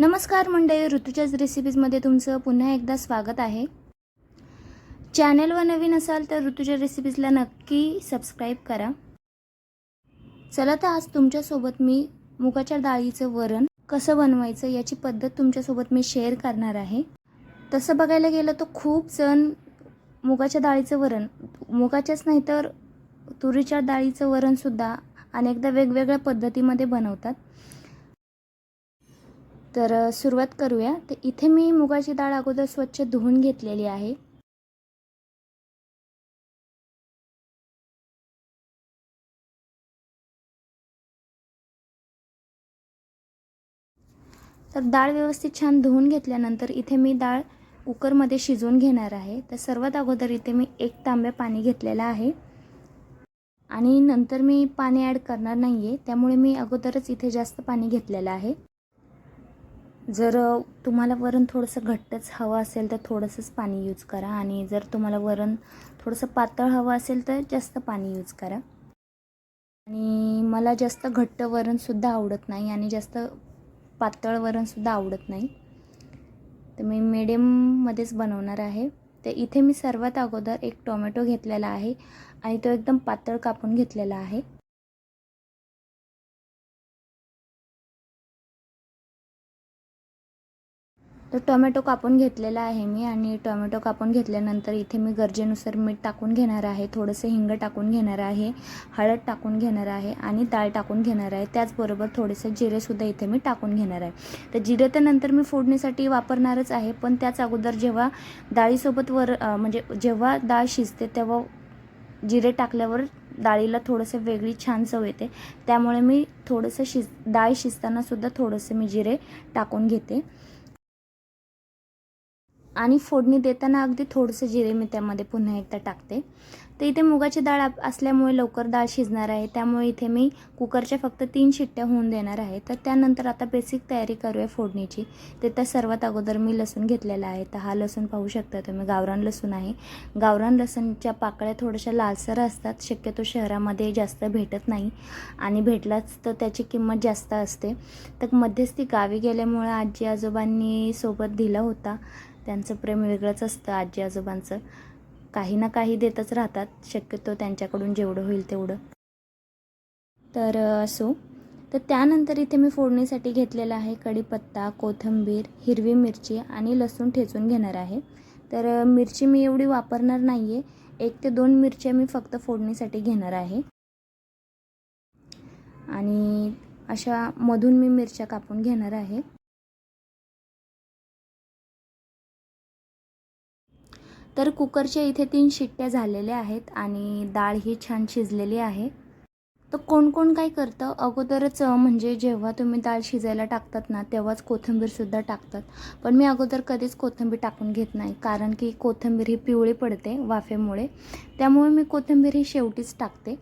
नमस्कार मंडळी ऋतूच्याच रेसिपीजमध्ये तुमचं पुन्हा एकदा स्वागत आहे. चॅनलवर नवीन असाल तर ऋतूच्या रेसिपीजला नक्की सबस्क्राईब करा. चला तर आज तुमच्यासोबत मी मुगाच्या डाळीचं वरण कसं बनवायचं याची पद्धत तुमच्यासोबत मी शेअर करणार आहे. तसं बघायला गेलं तर खूप जण मुगाच्या डाळीचं वरण मुगाच्याच नाही तर तुरीच्या डाळीचं वरणसुद्धा अनेकदा वेगवेगळ्या पद्धतीमध्ये बनवतात. तर सुरुवात करूया. तर इथे मी मुगाची डाळ अगोदर स्वच्छ धुवून घेतलेली आहे. तर डाळ व्यवस्थित छान धुवून घेतल्यानंतर इथे मी डाळ कुकरमध्ये शिजवून घेणार आहे. तर सर्वात अगोदर इथे मी एक तांब्या पाणी घेतलेलं आहे. आणि नंतर मी पाणी ॲड करणार नाही आहे त्यामुळे मी अगोदरच इथे जास्त पाणी घेतलेलं आहे. जर तुम्हाला वरण थोडंसं घट्टच हवं असेल तर थोडंसंच पाणी यूज करा आणि जर तुम्हाला वरण थोडंसं पातळ हवं असेल तर जास्त पाणी यूज करा. आणि मला जास्त घट्ट वरणसुद्धा आवडत नाही आणि जास्त पातळ वरणसुद्धा आवडत नाही. तर मी मिडियममध्येच बनवणार आहे. तर इथे मी सर्वात अगोदर एक टोमॅटो घेतलेला आहे आणि तो एकदम पातळ कापून घेतलेला आहे. तर टोमॅटो कापून घेतलेला आहे मी आणि टोमॅटो कापून घेतल्यानंतर इथे मी गरजेनुसार मीठ टाकून घेणार आहे थोडंसं हिंग टाकून घेणार आहे हळद टाकून घेणार आहे आणि डाळ टाकून घेणार आहे. त्याचबरोबर थोडेसे जिरेसुद्धा इथे मी टाकून घेणार आहे. तर जिरे तर नंतर मी फोडणीसाठी वापरणारच आहे पण त्याच अगोदर जेव्हा डाळीसोबत वर म्हणजे जेव्हा डाळ शिजते तेव्हा जिरे टाकल्यावर डाळीला थोडंसं वेगळी छान चव येते. त्यामुळे मी थोडंसं शिज डाळ शिजतानासुद्धा थोडंसं मी जिरे टाकून घेते. आणि फोडणी देताना अगदी थोडंसं जिरे मी त्यामध्ये पुन्हा एकदा टाकते. तर इथे मुगाची डाळ आप- असल्यामुळे लवकर डाळ शिजणार आहे. त्यामुळे इथे मी कुकरच्या फक्त तीन शिट्ट्या होऊन देणार आहे. तर त्यानंतर आता बेसिक तयारी करूया फोडणीची. ते तर सर्वात अगोदर मी लसूण घेतलेला आहे. तर हा लसूण पाहू शकता तुम्ही. गावरान लसूण आहे. गावरान लसूणच्या पाकळ्या थोड्याशा लालसर असतात. शक्यतो शहरामध्ये जास्त भेटत नाही. आणि भेटलाच तर त्याची किंमत जास्त असते. तर मध्यस्थी गावी गेल्यामुळे आजी आजोबांनी सोबत दिला होता. त्यांचं प्रेम वेगळंच असतं आजी आजोबांचं काही ना काही देतच राहतात शक्यतो त्यांच्याकडून जेवढं होईल तेवढं. तर असो. तर त्यानंतर इथे मी फोडणीसाठी घेतलेला आहे कढीपत्ता कोथिंबीर हिरवी मिरची आणि लसूण ठेचून घेणार आहे. तर मिरची मी एवढी वापरणार नाही आहे एक ते दोन मिरच्या मी फक्त फोडणीसाठी घेणार आहे. आणि अशा मधून मी मिरच्या कापून घेणार आहे. तर कुकरच्या इथे तीन शिट्ट्या झालेल्या आहेत आणि डाळ ही छान शिजलेली आहे. तर कोण कोण काय करतं? अगोदरच म्हणजे जेव्हा तुम्ही डाळ शिजायला टाकतात ना तेव्हाच कोथिंबीरसुद्धा टाकतात. पण मी अगोदर कधीच कोथिंबीर टाकून घेत नाही कारण की कोथिंबीर ही पिवळी पडते वाफेमुळे. त्यामुळे मी कोथिंबीर ही शेवटीच टाकते.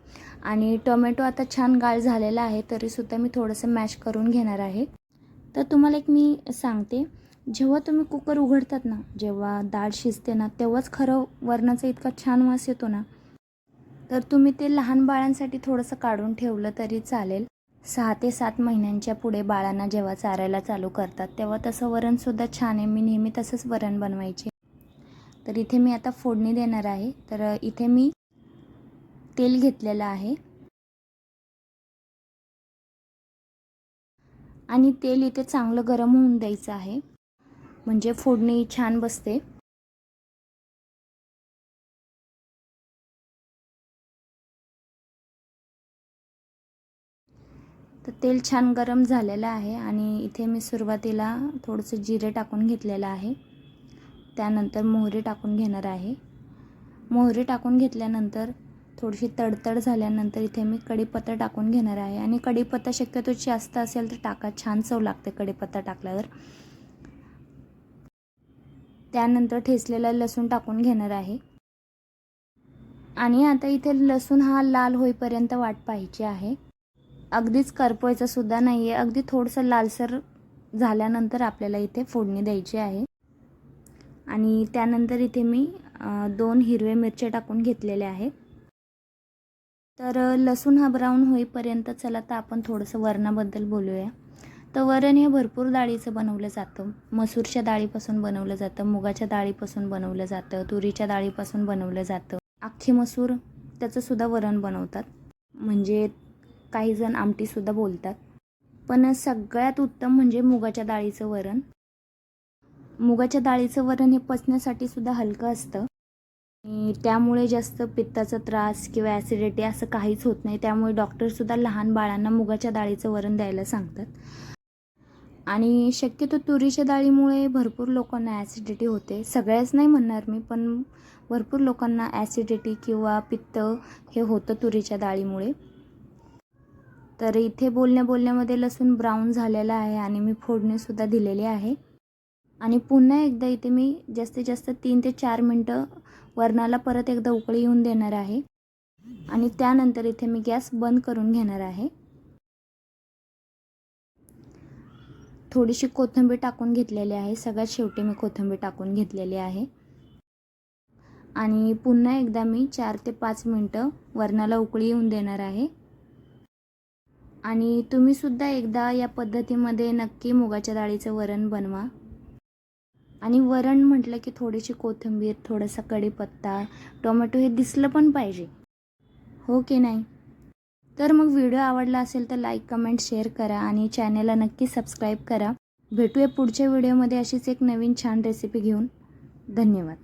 आणि टोमॅटो आता छान गाळ झालेला आहे तरीसुद्धा मी थोडंसं मॅश करून घेणार आहे. तर तुम्हाला एक मी सांगते जेव्हा तुम्ही कुकर उघडतात ना जेव्हा डाळ शिजते ना तेव्हाच खरं वरणाचा इतका छान वास येतो ना. तर तुम्ही ते लहान बाळांसाठी थोडंसं काढून ठेवलं तरी चालेल. सहा ते सात महिन्यांच्या पुढे बाळांना जेव्हा चारायला चालू करतात तेव्हा तसं वरणसुद्धा छान आहे. मी नेहमी तसंच वरण बनवायचे. तर इथे मी आता फोडणी देणार आहे. तर इथे मी तेल घेतलेलं आहे. आणि तेल इथे चांगलं गरम होऊन द्यायचं आहे. म्हणजे फोडणी छान बसते. तर तेल छान गरम झालेलं आहे आणि इथे मी सुरुवातीला थोडंसं जिरे टाकून घेतलेलं आहे. त्यानंतर मोहरी टाकून घेणार आहे. मोहरी टाकून घेतल्यानंतर थोडीशी तडतड झाल्यानंतर इथे मी कढीपत्ता टाकून घेणार आहे. आणि कढीपत्ता शक्यतो जास्त असेल तर टाका छान चव लागते कढीपत्ता टाकल्यावर. त्यानंतर ठेचलेला लसूण टाकून घेणार आहे. आणि आता इथे लसूण हा लाल होईपर्यंत वाट पाहायची आहे. अगदीच करपोयचासुद्धा सुद्धा नाही आहे अगदी थोडंसं लालसर झाल्यानंतर आपल्याला इथे फोडणी द्यायची आहे. आणि त्यानंतर इथे मी दोन हिरवे मिरच्या टाकून घेतलेल्या आहेत. तर लसूण हा ब्राऊन होईपर्यंत चला तर आपण थोडंसं वरणाबद्दल बोलूया. तर वरण हे भरपूर डाळीचं बनवलं जातं. मसूरच्या डाळीपासून बनवलं जातं मुगाच्या डाळीपासून बनवलं जातं तुरीच्या डाळीपासून बनवलं जातं. अख्खे मसूर त्याचंसुद्धा वरण बनवतात. म्हणजे काही जण आमटीसुद्धा बोलतात. पण सगळ्यात उत्तम म्हणजे मुगाच्या डाळीचं वरण. मुगाच्या डाळीचं वरण हे पचण्यासाठी सुद्धा हलकं असतं. आणि त्यामुळे जास्त पित्ताचा त्रास किंवा ॲसिडिटी असं काहीच होत नाही. त्यामुळे डॉक्टरसुद्धा लहान बाळांना मुगाच्या डाळीचं वरण द्यायला सांगतात. आणि शक्यतो तुरीच्या डाळीमुळे भरपूर लोकांना ॲसिडिटी होते. सगळ्याच नाही म्हणणार मी पण भरपूर लोकांना ॲसिडिटी किंवा पित्त हे होतं तुरीच्या डाळीमुळे. तर इथे बोलण्या बोलण्यामध्ये लसूण ब्राऊन झालेला आहे आणि मी फोडणीसुद्धा दिलेली आहे. आणि पुन्हा एकदा इथे मी जास्तीत जास्त तीन ते चार मिनटं वरणाला परत एकदा उकळी येऊन देणार आहे. आणि त्यानंतर इथे मी गॅस बंद करून घेणार आहे. थोडीशी कोथिंबीर टाकून घेतलेली आहे. सगळ्यात शेवटी मी कोथिंबीर टाकून घेतलेली आहे. आणि पुन्हा एकदा मी चार ते पाच मिनटं वरणाला उकळी येऊन देणार आहे. आणि तुम्हीसुद्धा एकदा या पद्धतीमध्ये नक्की मुगाच्या डाळीचं वरण बनवा. आणि वरण म्हटलं की थोडीशी कोथिंबीर थोडासा कढीपत्ता टोमॅटो हे दिसलं पण पाहिजे. हो की नाही? तर मग व्हिडिओ आवडला असेल तर लाईक कमेंट शेअर करा आणि चॅनेलला नक्की सबस्क्राईब करा. भेटूया पुढच्या व्हिडिओमध्ये अशीच एक नवीन छान रेसिपी घेऊन. धन्यवाद.